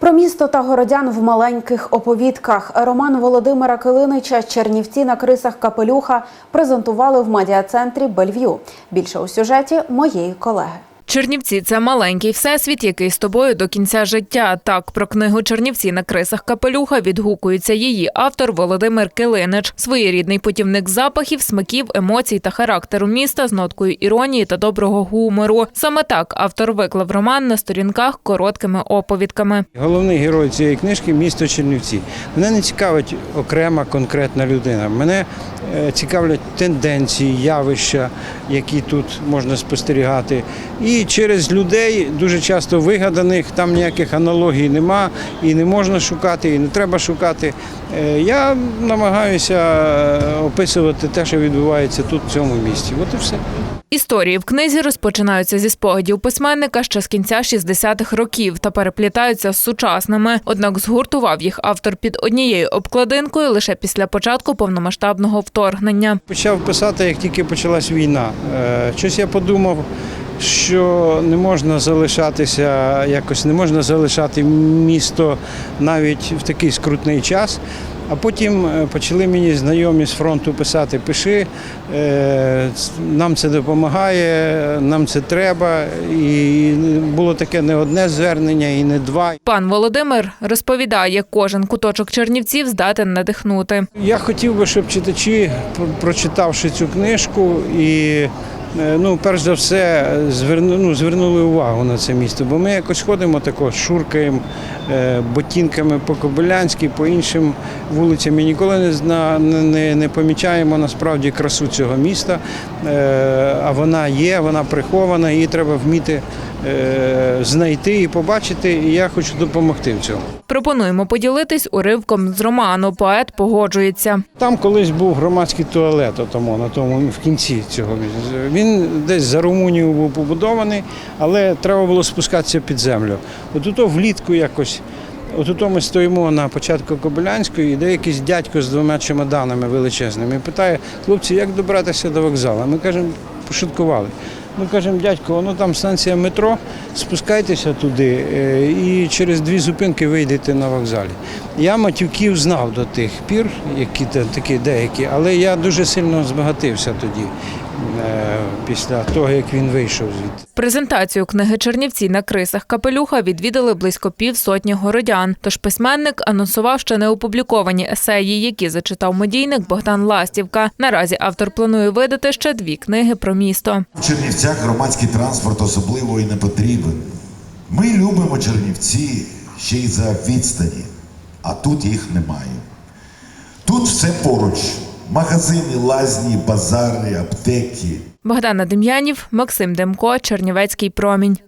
Про місто та городян в маленьких оповідках. Роман Володимира Килинича Чернівці на крисах капелюха презентували в медіа-центрі Бельв'ю. Більше у сюжеті моєї колеги. Чернівці це маленький всесвіт, який з тобою до кінця життя. Так про книгу Чернівці на крисах капелюха відгукується її автор Володимир Килинич. Своєрідний путівник запахів, смаків, емоцій та характеру міста з ноткою іронії та доброго гумору. Саме так автор виклав роман на сторінках короткими оповідками. Головний герой цієї книжки місто Чернівці. Мене не цікавить окрема конкретна людина. Мене е, цікавлять тенденції, явища, які тут можна спостерігати. І через людей, дуже часто вигаданих, там ніяких аналогій нема, і не можна шукати, і не треба шукати. Е, Я намагаюся е, описувати те, що відбувається тут, в цьому місті. От і все. Історії в книзі розпочинаються зі спогадів письменника ще з кінця 60-х років та переплітаються з сучасними. Однак згуртував їх автор під однією обкладинкою лише після початку повномасштабного вторгнення. Почав писати, як тільки почалась війна. Е, Щось я подумав, що не можна залишатися, якось не можна залишати місто навіть в такий скрутний час. А потім е, почали мені знайомі з фронту писати Пиши, е, нам це допомагає, нам це треба. І було таке не одне звернення, і не два. Пан Володимир розповідає, кожен куточок Чернівців здатен надихнути. Я хотів би, щоб читачі, про- прочитавши цю книжку, і ну, перш за все, зверну, ну, звернули увагу на це місто. Бо ми якось ходимо тако, шуркаємо е, ботинками по Кобилянській, по іншим вулицям і ніколи не, зна, не, не, помічаємо насправді красу цього міста. Е, а вона є, вона прихована, її треба вміти е, знайти і побачити. І я хочу допомогти в цьому. Пропонуємо поділитись уривком з роману. Поет погоджується. Там колись був громадський туалет, тому на тому в кінці цього. Він десь за Румунією був побудований, але треба було спускатися під землю. От ото влітку якось. От ото ми стоїмо на початку Кобилянської, і де якийсь дядько з двома чемоданами величезними і питає, хлопці, як добратися до вокзалу? Ми кажемо, пошуткували. Ми кажемо, дядько, воно там станція метро, спускайтеся туди е, і через дві зупинки вийдете на вокзалі. Я матюків знав до тих пір, які та- такі деякі, але я дуже сильно збагатився тоді, після того, як він вийшов звідти. Презентацію книги Чернівці на крисах капелюха відвідали близько півсотні городян. Тож письменник анонсував ще не опубліковані есеї, які зачитав медійник Богдан Ластівка. Наразі автор планує видати ще дві книги про місто. В Чернівцях громадський транспорт особливо і не потрібен. Ми любимо Чернівці ще й за відстані, а тут їх немає. Тут все поруч: магазини, лазні, базари, аптеки. Богдана Дем'янів, Максим Демко, Чернівецький промінь.